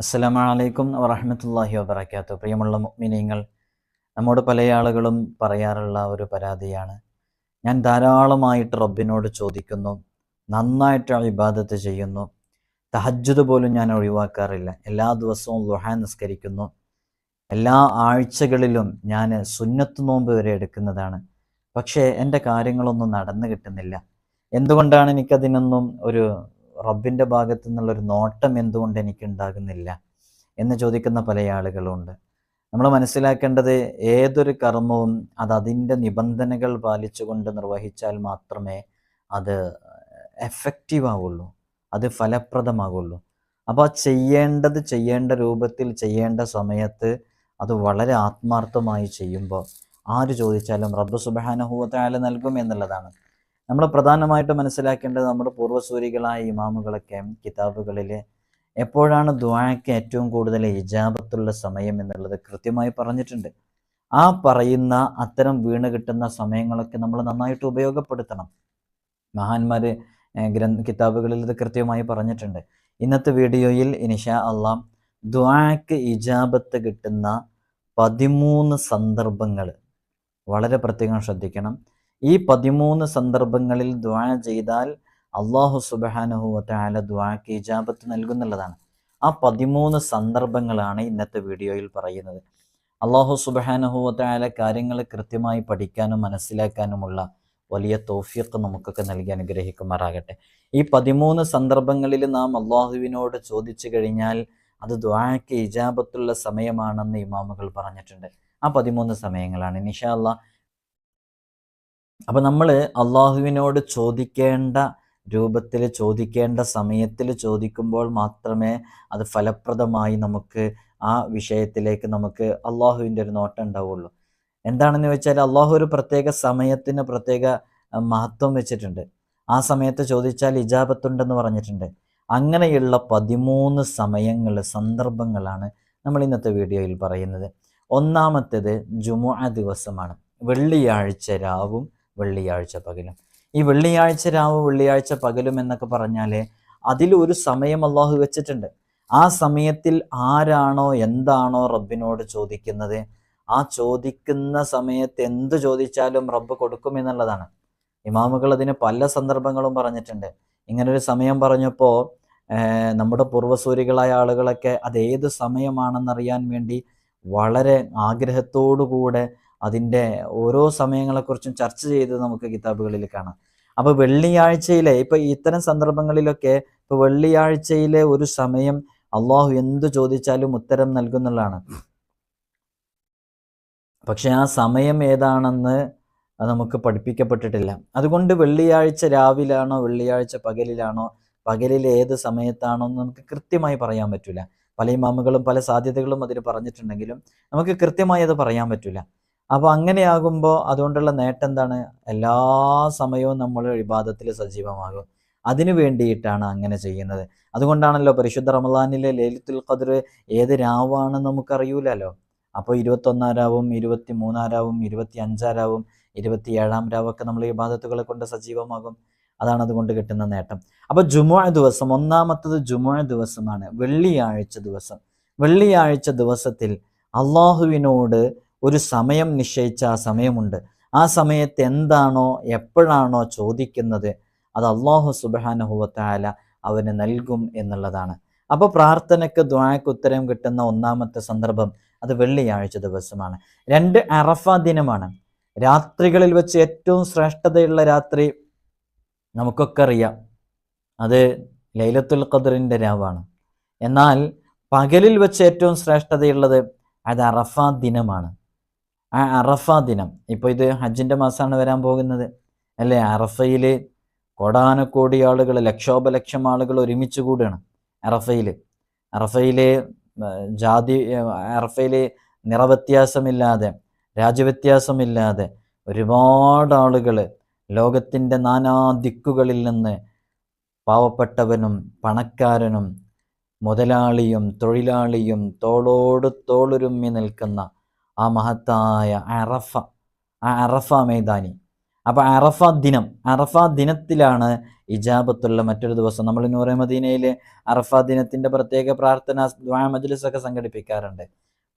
അസ്സലാമലൈക്കും വറഹമത്തല്ലാഹി വബർക്കാത്തു പ്രിയമുള്ള മുഅ്മിനീങ്ങൾ നമ്മോട് പല ആളുകളും പറയാറുള്ള ഒരു പരാതിയാണ്. ഞാൻ ധാരാളമായിട്ട് റബ്ബിനോട് ചോദിക്കുന്നു നന്നായിട്ട് ഇബാദത്ത് ചെയ്യുന്നു തഹജ്ജുദ് പോലും ഞാൻ ഒഴിവാക്കാറില്ല. എല്ലാ ദിവസവും ലുഹാൻ നിസ്കരിക്കുന്നു. എല്ലാ ആഴ്ചകളിലും ഞാൻ സുന്നത്ത് നോമ്പ് വരെ എടുക്കുന്നതാണ്. പക്ഷേ എന്റെ കാര്യങ്ങളൊന്നും നടന്നു കിട്ടുന്നില്ല. എന്തുകൊണ്ടാണ് എനിക്കതിനൊന്നും ഒരു റബ്ബിന്റെ ഭാഗത്തു നിന്നുള്ളൊരു നോട്ടം എന്തുകൊണ്ട് എനിക്ക് ഉണ്ടാകുന്നില്ല എന്ന് ചോദിക്കുന്ന പല ആളുകളുണ്ട്. നമ്മൾ മനസ്സിലാക്കേണ്ടത് ഏതൊരു കർമ്മവും അത് അതിന്റെ നിബന്ധനകൾ പാലിച്ചുകൊണ്ട് നിർവഹിച്ചാൽ മാത്രമേ അത് എഫക്റ്റീവ് ആവുള്ളൂ. അത് ഫലപ്രദമാകുള്ളൂ അപ്പോൾ ആ ചെയ്യേണ്ടത് ചെയ്യേണ്ട രൂപത്തിൽ ചെയ്യേണ്ട സമയത്ത് അത് വളരെ ആത്മാർത്ഥമായി ചെയ്യുമ്പോൾ ആര് ചോദിച്ചാലും റബ്ബ് സുബാനഹൂവത്തായാലും നൽകും എന്നുള്ളതാണ്. നമ്മൾ പ്രധാനമായിട്ട് മനസ്സിലാക്കേണ്ടത് നമ്മുടെ പൂർവസൂരികളായ ഇമാമുകളൊക്കെ കിതാബുകളിൽ എപ്പോഴാണ് ദ്വാഴയ്ക്ക് ഏറ്റവും കൂടുതൽ ഇജാബത്തുള്ള സമയം എന്നുള്ളത് കൃത്യമായി പറഞ്ഞിട്ടുണ്ട്. ആ പറയുന്ന അത്തരം വീണ് കിട്ടുന്ന സമയങ്ങളൊക്കെ നമ്മൾ നന്നായിട്ട് ഉപയോഗപ്പെടുത്തണം. മഹാന്മാർ ഗ്രന്ഥ കിതാബുകളിൽ ഇത് കൃത്യമായി പറഞ്ഞിട്ടുണ്ട്. ഇന്നത്തെ വീഡിയോയിൽ ഇനിഷ അള്ളാം ദ്വായക്ക് ഇജാബത്ത് കിട്ടുന്ന പതിമൂന്ന് സന്ദർഭങ്ങൾ വളരെ പ്രത്യേകം ശ്രദ്ധിക്കണം. ഈ പതിമൂന്ന് സന്ദർഭങ്ങളിൽ ദ്വാ ചെയ്താൽ അള്ളാഹു സുബാനുഹുവല ദ്വാക്ക് ഇജാബത്ത് നൽകുന്നുള്ളതാണ്. ആ പതിമൂന്ന് സന്ദർഭങ്ങളാണ് ഇന്നത്തെ വീഡിയോയിൽ പറയുന്നത്. അള്ളാഹു സുബാനുഹുവല കാര്യങ്ങൾ കൃത്യമായി പഠിക്കാനും മനസ്സിലാക്കാനുമുള്ള വലിയ തോഫിയൊക്കെ നമുക്കൊക്കെ നൽകി അനുഗ്രഹിക്കുമാറാകട്ടെ. ഈ പതിമൂന്ന് സന്ദർഭങ്ങളിൽ നാം അള്ളാഹുവിനോട് ചോദിച്ചു കഴിഞ്ഞാൽ അത് ദ്വാക്ക് ഇജാബത്തുള്ള സമയമാണെന്ന് ഇമാമുകൾ പറഞ്ഞിട്ടുണ്ട്. ആ പതിമൂന്ന് സമയങ്ങളാണ്. നിഷാ അള്ളാഹ് അപ്പം നമ്മൾ അള്ളാഹുവിനോട് ചോദിക്കേണ്ട രൂപത്തിൽ ചോദിക്കേണ്ട സമയത്തിൽ ചോദിക്കുമ്പോൾ മാത്രമേ അത് ഫലപ്രദമായി നമുക്ക് ആ വിഷയത്തിലേക്ക് നമുക്ക് അള്ളാഹുവിന്റെ ഒരു നോട്ടം ഉണ്ടാവുള്ളൂ. എന്താണെന്ന് വെച്ചാൽ അള്ളാഹു ഒരു പ്രത്യേക സമയത്തിന് പ്രത്യേക മഹത്വം വെച്ചിട്ടുണ്ട്. ആ സമയത്ത് ചോദിച്ചാൽ ഇജാബത്തുണ്ടെന്ന് പറഞ്ഞിട്ടുണ്ട്. അങ്ങനെയുള്ള പതിമൂന്ന് സമയങ്ങൾ സന്ദർഭങ്ങളാണ് നമ്മൾ ഇന്നത്തെ വീഡിയോയിൽ പറയുന്നത്. ഒന്നാമത്തേത് ജുമുഅ ദിവസമാണ്. വെള്ളിയാഴ്ച രാവും വെള്ളിയാഴ്ച പകലും. ഈ വെള്ളിയാഴ്ച രാവ് വെള്ളിയാഴ്ച പകലും എന്നൊക്കെ പറഞ്ഞാൽ അതിൽ ഒരു സമയം അള്ളാഹു വെച്ചിട്ടുണ്ട്. ആ സമയത്തിൽ ആരാണോ എന്താണോ റബ്ബിനോട് ചോദിക്കുന്നത്? ആ ചോദിക്കുന്ന സമയത്ത് എന്ത് ചോദിച്ചാലും റബ്ബ് കൊടുക്കും എന്നുള്ളതാണ്. ഇമാമുകൾ അതിന് പല സന്ദർഭങ്ങളും പറഞ്ഞിട്ടുണ്ട്. ഇങ്ങനൊരു സമയം പറഞ്ഞപ്പോൾ നമ്മുടെ പൂർവസൂരികളായ ആളുകളൊക്കെ അത് ഏത് സമയമാണെന്നറിയാൻ വേണ്ടി വളരെ ആഗ്രഹത്തോടുകൂടെ അതിന്റെ ഓരോ സമയങ്ങളെക്കുറിച്ചും ചർച്ച ചെയ്ത് നമുക്ക് കിതാബുകളിൽ കാണാം. അപ്പോൾ വെള്ളിയാഴ്ചയിലെ ഇപ്പൊ ഇത്തരം സന്ദർഭങ്ങളിലൊക്കെ ഇപ്പോൾ വെള്ളിയാഴ്ചയിലെ ഒരു സമയം അള്ളാഹു എന്തു ചോദിച്ചാലും ഉത്തരം നൽകുന്നുള്ളതാണ്. പക്ഷെ ആ സമയം ഏതാണെന്ന് നമുക്ക് പഠിപ്പിക്കപ്പെട്ടിട്ടില്ല. അതുകൊണ്ട് വെള്ളിയാഴ്ച രാവിലാണോ വെള്ളിയാഴ്ച പകലിലാണോ പകലിൽ ഏത് സമയത്താണോ എന്ന് നമുക്ക് കൃത്യമായി പറയാൻ പറ്റില്ല. പല ഇമാമുകളും പല സാധ്യതകളും അതിന് പറഞ്ഞിട്ടുണ്ടെങ്കിലും നമുക്ക് കൃത്യമായി അത് പറയാൻ പറ്റില്ല. അപ്പോൾ അങ്ങനെയാകുമ്പോൾ അതുകൊണ്ടുള്ള നേട്ടം എന്താണ് എല്ലാ സമയവും നമ്മൾ വിവാദത്തിൽ സജീവമാകും. അതിനു വേണ്ടിയിട്ടാണ് അങ്ങനെ ചെയ്യുന്നത്. അതുകൊണ്ടാണല്ലോ പരിശുദ്ധ റമദാനിലെ ലേലിത്തുൽ ഖദർ ഏത് രാവാണെന്ന് നമുക്കറിയൂലല്ലോ. അപ്പോൾ ഇരുപത്തൊന്നാം രാവും ഇരുപത്തി മൂന്നാം രാവും ഇരുപത്തി അഞ്ചാം രാവും ഇരുപത്തി ഏഴാം രാവൊക്കെ നമ്മൾ വിവാദത്തുകളെ കൊണ്ട് സജീവമാകും. അതാണ് അതുകൊണ്ട് കിട്ടുന്ന നേട്ടം. അപ്പോൾ ജുമുഅ ദിവസം ഒന്നാമത്തത് ജുമുഅ ദിവസമാണ്. വെള്ളിയാഴ്ച ദിവസം. വെള്ളിയാഴ്ച ദിവസത്തിൽ അള്ളാഹുവിനോട് ഒരു സമയം നിശ്ചയിച്ച ആ സമയമുണ്ട്. ആ സമയത്ത് എന്താണോ എപ്പോഴാണോ ചോദിക്കുന്നത് അത് അള്ളാഹു സുബാനുഹുവത്തായ അവന് നൽകും എന്നുള്ളതാണ്. അപ്പോൾ പ്രാർത്ഥനയ്ക്ക് ദ്വായക്ക് ഉത്തരം കിട്ടുന്ന ഒന്നാമത്തെ സന്ദർഭം അത് വെള്ളിയാഴ്ച ദിവസമാണ്. രണ്ട് അറഫ ദിനമാണ്. രാത്രികളിൽ വെച്ച് ഏറ്റവും ശ്രേഷ്ഠതയുള്ള രാത്രി നമുക്കൊക്കെ അറിയാം. അത് ലൈലത്തുൽ ഖദറിന്റെ രാവാണ്. എന്നാൽ പകലിൽ വെച്ച് ഏറ്റവും ശ്രേഷ്ഠതയുള്ളത് അത് അറഫ ദിനമാണ്. ആ അറഫ ദിനം. ഇപ്പോൾ ഇത് ഹജ്ജിന്റെ മാസമാണ് വരാൻ പോകുന്നത്. അല്ലേ? അറഫയിൽ കോടാനക്കോടി ആളുകൾ ലക്ഷോപലക്ഷം ആളുകൾ ഒരുമിച്ച് കൂടുകയാണ് അറഫയിൽ അറഫയിൽ ജാതി അറഫയിൽ നിറവ്യത്യാസമില്ലാതെ രാജ്യവ്യത്യാസമില്ലാതെ ഒരുപാട് ആളുകൾ ലോകത്തിന്റെ നാനാ ദിക്കുകളിൽ നിന്ന് പാവപ്പെട്ടവനും പണക്കാരനും മുതലാളിയും തൊഴിലാളിയും തോളോട് തോളുരുമ്മി നിൽക്കുന്ന ആ മഹത്തായ അറഫ ആ അറഫ മൈതാനി. അപ്പോൾ അറഫ ദിനം അറഫ ദിനത്തിലാണ് ഇജാബത്തുള്ള മറ്റൊരു ദിവസം. നമ്മൾ നൂറെ മദീനയിൽ അറഫ ദിനത്തിന്റെ പ്രത്യേക പ്രാർത്ഥന ഒക്കെ സംഘടിപ്പിക്കാറുണ്ട്.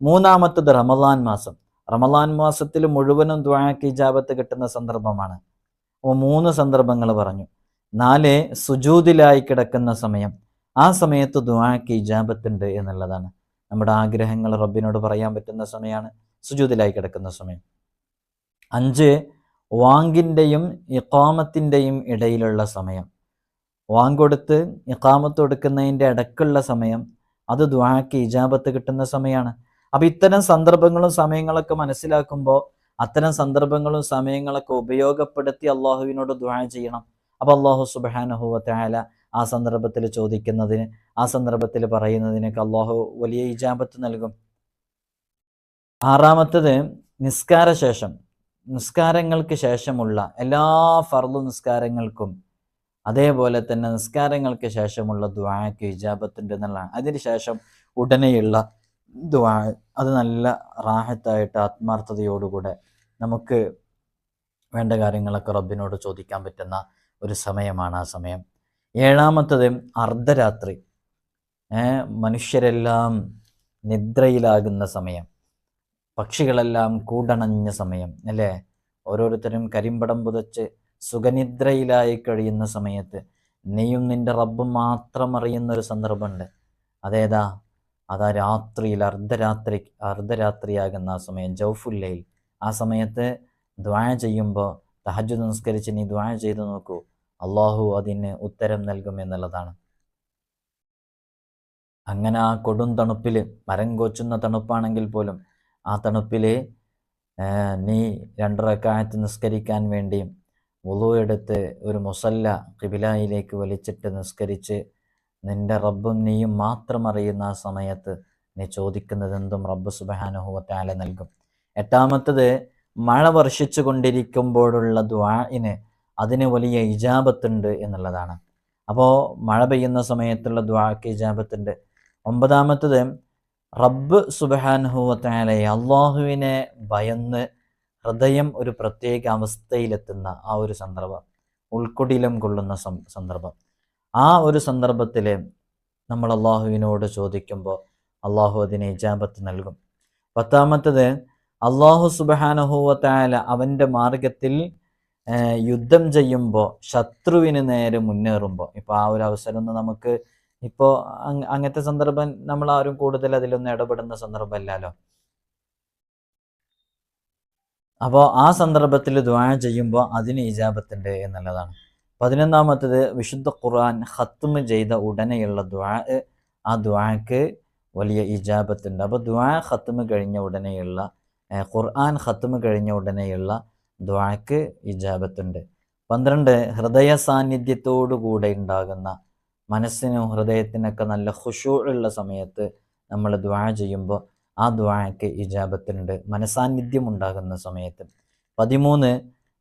മൂന്നാമത്തത് റമദാൻ മാസം. റമദാൻ മാസത്തിൽ മുഴുവനും ദ്വാക്ക് ഇജാബത്ത് കിട്ടുന്ന സന്ദർഭമാണ്. അപ്പോൾ മൂന്ന് സന്ദർഭങ്ങൾ പറഞ്ഞു. നാല് സുജൂതിലായി കിടക്കുന്ന സമയം. ആ സമയത്ത് ദ്വാക്ക് ഇജാബത്തുണ്ട് എന്നുള്ളതാണ്. നമ്മുടെ ആഗ്രഹങ്ങൾ റബ്ബിനോട് പറയാൻ പറ്റുന്ന സമയമാണ്. സുജൂതിലായി കിടക്കുന്ന സമയം. അഞ്ച് വാങ്കിന്റെയും ഇക്കാമത്തിന്റെയും ഇടയിലുള്ള സമയം. വാങ് കൊടുത്ത് ഇക്കാമത്ത് കൊടുക്കുന്നതിന്റെ ഇടക്കുള്ള സമയം. അത് ദ്വാക്ക് ഇജാബത്ത് കിട്ടുന്ന സമയമാണ് അപ്പം ഇത്തരം സന്ദർഭങ്ങളും സമയങ്ങളൊക്കെ മനസ്സിലാക്കുമ്പോൾ അത്തരം സന്ദർഭങ്ങളും സമയങ്ങളൊക്കെ ഉപയോഗപ്പെടുത്തി അള്ളാഹുവിനോട് ദ്വാ ചെയ്യണം. അപ്പോൾ അള്ളാഹു സുബാനഹുവല ആ സന്ദർഭത്തിൽ ചോദിക്കുന്നതിന് ആ സന്ദർഭത്തിൽ പറയുന്നതിനൊക്കെ അള്ളാഹു വലിയ ഇജാബത്ത് നൽകും. ആറാമത്തത് നിസ്കാര ശേഷം നിസ്കാരങ്ങൾക്ക് ശേഷമുള്ള എല്ലാ ഫർദു നിസ്കാരങ്ങൾക്കും അതേപോലെ തന്നെ നിസ്കാരങ്ങൾക്ക് ശേഷമുള്ള ദ്വാക്ക് ഇജാബത്തുണ്ട് എന്നുള്ളതാണ് അതിനുശേഷം ഉടനെയുള്ള ദ്വാ അത് നല്ല റാഹത്തായിട്ട് ആത്മാർത്ഥതയോടുകൂടെ നമുക്ക് വേണ്ട കാര്യങ്ങളൊക്കെ റബ്ബിനോട് ചോദിക്കാൻ പറ്റുന്ന ഒരു സമയമാണ് ആ സമയം. ഏഴാമത്തത് അർദ്ധരാത്രി. മനുഷ്യരെല്ലാം നിദ്രയിലാകുന്ന സമയം. പക്ഷികളെല്ലാം കൂടണഞ്ഞ സമയം അല്ലേ? ഓരോരുത്തരും കരിമ്പടം പുതച്ച് സുഖനിദ്രയിലായി കഴിയുന്ന സമയത്ത് നീയും നിന്റെ റബ്ബ് മാത്രം അറിയുന്ന ഒരു സന്ദർഭമുണ്ട്. അതേതാ? അതാ രാത്രിയിൽ അർദ്ധരാത്രി അർദ്ധരാത്രിയാകുന്ന ആ സമയം ജൗഫുല്ലയിൽ. ആ സമയത്ത് ദ്വായ ചെയ്യുമ്പോൾ തഹജു നമസ്കരിച്ച് നീ ദ്വായ ചെയ്തു നോക്കൂ. അള്ളാഹു അതിന് ഉത്തരം നൽകും എന്നുള്ളതാണ്. അങ്ങനെ ആ കൊടും തണുപ്പിൽ മരം കൊച്ചുന്ന തണുപ്പാണെങ്കിൽ പോലും ആ തണുപ്പിൽ നീ രണ്ടറക്കായത്ത് നിസ്കരിക്കാൻ വേണ്ടി വുളു എടുത്ത് ഒരു മുസല്ല കിബിലായിലേക്ക് വലിച്ചിട്ട് നിസ്കരിച്ച് നിന്റെ റബ്ബും നീയും മാത്രം അറിയുന്ന ആ സമയത്ത് നീ ചോദിക്കുന്നത് എന്തും റബ്ബ് സുബഹാനുഹുവത്താല നൽകും. എട്ടാമത്തത് മഴ വർഷിച്ചു കൊണ്ടിരിക്കുമ്പോഴുള്ള ദ്വാഇന് അതിന് വലിയ ഇജാബത്തുണ്ട് എന്നുള്ളതാണ്. അപ്പോൾ മഴ പെയ്യുന്ന സമയത്തുള്ള ദ്വാക്ക് ഇജാബത്തുണ്ട്. ഒമ്പതാമത്തത് റബ്ബ് സുബഹാനുഹുവത്താലയെ അള്ളാഹുവിനെ ഭയന്ന് ഹൃദയം ഒരു പ്രത്യേക അവസ്ഥയിലെത്തുന്ന ആ ഒരു സന്ദർഭം ഉൾക്കൊടിലം കൊള്ളുന്ന സന്ദർഭം. ആ ഒരു സന്ദർഭത്തിൽ നമ്മൾ അള്ളാഹുവിനോട് ചോദിക്കുമ്പോൾ അള്ളാഹു അതിനെ ഇജാബത്ത് നൽകും. പത്താമത്തത് അള്ളാഹു സുബഹാനുഹൂവത്തായ അവന്റെ മാർഗത്തിൽ യുദ്ധം ചെയ്യുമ്പോൾ ശത്രുവിന് നേരെ മുന്നേറുമ്പോൾ ഇപ്പോൾ ആ ഒരു അവസരം നമുക്ക് ഇപ്പോൾ അങ്ങനത്തെ സന്ദർഭം നമ്മൾ ആരും കൂടുതൽ അതിലൊന്നും ഇടപെടുന്ന സന്ദർഭമല്ലല്ലോ. അപ്പോൾ ആ സന്ദർഭത്തിൽ ദ്വാ ചെയ്യുമ്പോൾ അതിന് ഇജാബത്തുണ്ട് എന്നുള്ളതാണ്. പതിനൊന്നാമത്തത് വിശുദ്ധ ഖുർആൻ ഹത്തുമ് ചെയ്ത ഉടനെയുള്ള ദ്വാ ആ ദ്വാക്ക് വലിയ ഇജാബത്തുണ്ട്. അപ്പോൾ ദ്വാ ഹത്തുമ് കഴിഞ്ഞ ഉടനെയുള്ള ഖുർആൻ ഹത്തുമ് കഴിഞ്ഞ ഉടനെയുള്ള ദ്വാക്ക് ഇജാബത്തുണ്ട്. പന്ത്രണ്ട് ഹൃദയ സാന്നിധ്യത്തോടു കൂടെ ഉണ്ടാകുന്ന മനസ്സിനും ഹൃദയത്തിനൊക്കെ നല്ല ഉള്ള സമയത്ത് നമ്മൾ ദ്വാ ചെയ്യുമ്പോൾ ആ ദ്വാക്ക് ഇജാബത്തുണ്ട് മനസാന്നിധ്യം ഉണ്ടാകുന്ന സമയത്ത്. പതിമൂന്ന്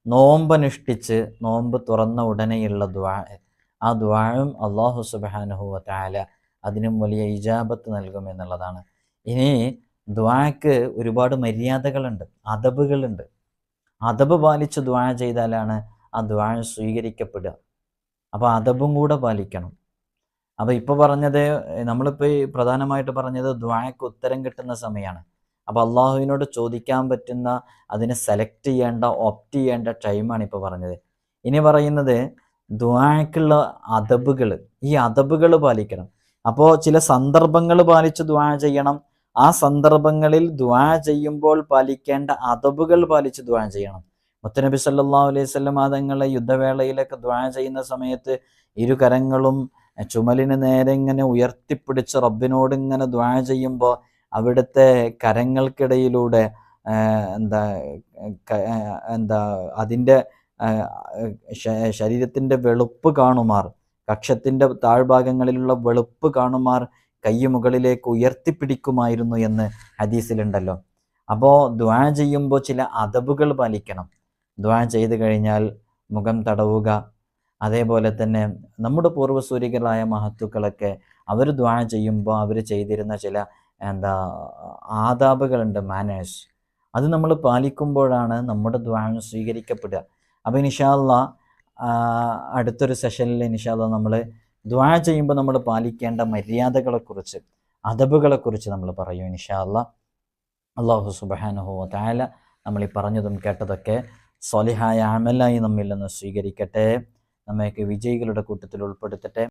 നോമ്പനുഷ്ഠിച്ച് നോമ്പ് തുറന്ന ഉടനെയുള്ള ദ്വാ ആ ദ്വാഴും അള്ളാഹു സുബാനുഹുവ താല അതിനും വലിയ ഇജാബത്ത് നൽകും എന്നുള്ളതാണ്. ഇനി ദ്വാക്ക് ഒരുപാട് മര്യാദകളുണ്ട് അതബുകളുണ്ട് അതബ് പാലിച്ച് ദ്വാ ചെയ്താലാണ് ആ ദ്വാ സ്വീകരിക്കപ്പെടുക. അപ്പോൾ അതബും കൂടെ പാലിക്കണം. അപ്പോൾ ഇപ്പോൾ പറഞ്ഞത് നമ്മളിപ്പോൾ ഈ പ്രധാനമായിട്ട് പറഞ്ഞത് ദ്വാക്ക് ഉത്തരം കിട്ടുന്ന സമയമാണ് അപ്പോൾ അള്ളാഹുവിനോട് ചോദിക്കാൻ പറ്റുന്ന അതിനെ സെലക്ട് ചെയ്യേണ്ട ഓപ്റ്റ് ചെയ്യേണ്ട ടൈമാണ് ഇപ്പോൾ പറഞ്ഞത്. ഇനി പറയുന്നത് ദ്വാക്കുള്ള അതബുകൾ ഈ അതബുകൾ പാലിക്കണം. അപ്പോൾ ചില സന്ദർഭങ്ങൾ പാലിച്ച് ദ്വാ ചെയ്യണം. ആ സന്ദർഭങ്ങളിൽ ദ്വാ ചെയ്യുമ്പോൾ പാലിക്കേണ്ട അതബുകൾ പാലിച്ച് ദ്വാ ചെയ്യണം. മുത്തനബി സല്ലാ അലൈഹി സ്വല്ലം തങ്ങളെ യുദ്ധവേളയിലൊക്കെ ദ്വാ ചെയ്യുന്ന സമയത്ത് ഇരു കരങ്ങളും ചുമലിന് നേരെ ഇങ്ങനെ ഉയർത്തിപ്പിടിച്ച് റബ്ബിനോട് ഇങ്ങനെ ദ്വാ ചെയ്യുമ്പോൾ അവിടുത്തെ കരങ്ങൾക്കിടയിലൂടെ എന്താ എന്താ അതിന്റെ ശരീരത്തിന്റെ വെളുപ്പ് കാണുമാർ കക്ഷത്തിന്റെ താഴ്ഭാഗങ്ങളിലുള്ള വെളുപ്പ് കാണുമാർ കൈ മുകളിലേക്ക് ഉയർത്തിപ്പിടിക്കുമായിരുന്നു എന്ന് ഹദീസിലുണ്ടല്ലോ. അപ്പോൾ ദ്വാ ചെയ്യുമ്പോൾ ചില അതബുകൾ പാലിക്കണം. ദ്വാ ചെയ്ത് കഴിഞ്ഞാൽ മുഖം തടവുക അതേപോലെ തന്നെ നമ്മുടെ പൂർവസൂരികളായ മഹത്തുക്കളൊക്കെ അവർ ദ്വാ ചെയ്യുമ്പോൾ അവർ ചെയ്തിരുന്ന ചില എന്താ ആദാബുകളുണ്ട് മാനേഴ്സ് അത് നമ്മൾ പാലിക്കുമ്പോഴാണ് നമ്മുടെ ദ്വാ സ്വീകരിക്കപ്പെടുക. അപ്പോൾ ഇൻഷാല്ല അടുത്തൊരു സെഷനിൽ ഇൻഷാല്ല നമ്മൾ ദ്വാ ചെയ്യുമ്പോൾ നമ്മൾ പാലിക്കേണ്ട മര്യാദകളെക്കുറിച്ച് അദബുകളെക്കുറിച്ച് നമ്മൾ പറയും ഇൻഷാല്ല അള്ളാഹു സുബാനുഹോ താല നമ്മൾ ഈ പറഞ്ഞതും കേട്ടതൊക്കെ സ്വലിഹായ അമലായി നമ്മിൽ നിന്ന് സ്വീകരിക്കട്ടെ. നമ്മയൊക്കെ വിജയികളുടെ കൂട്ടത്തിൽ ഉൾപ്പെടുത്തട്ടെ.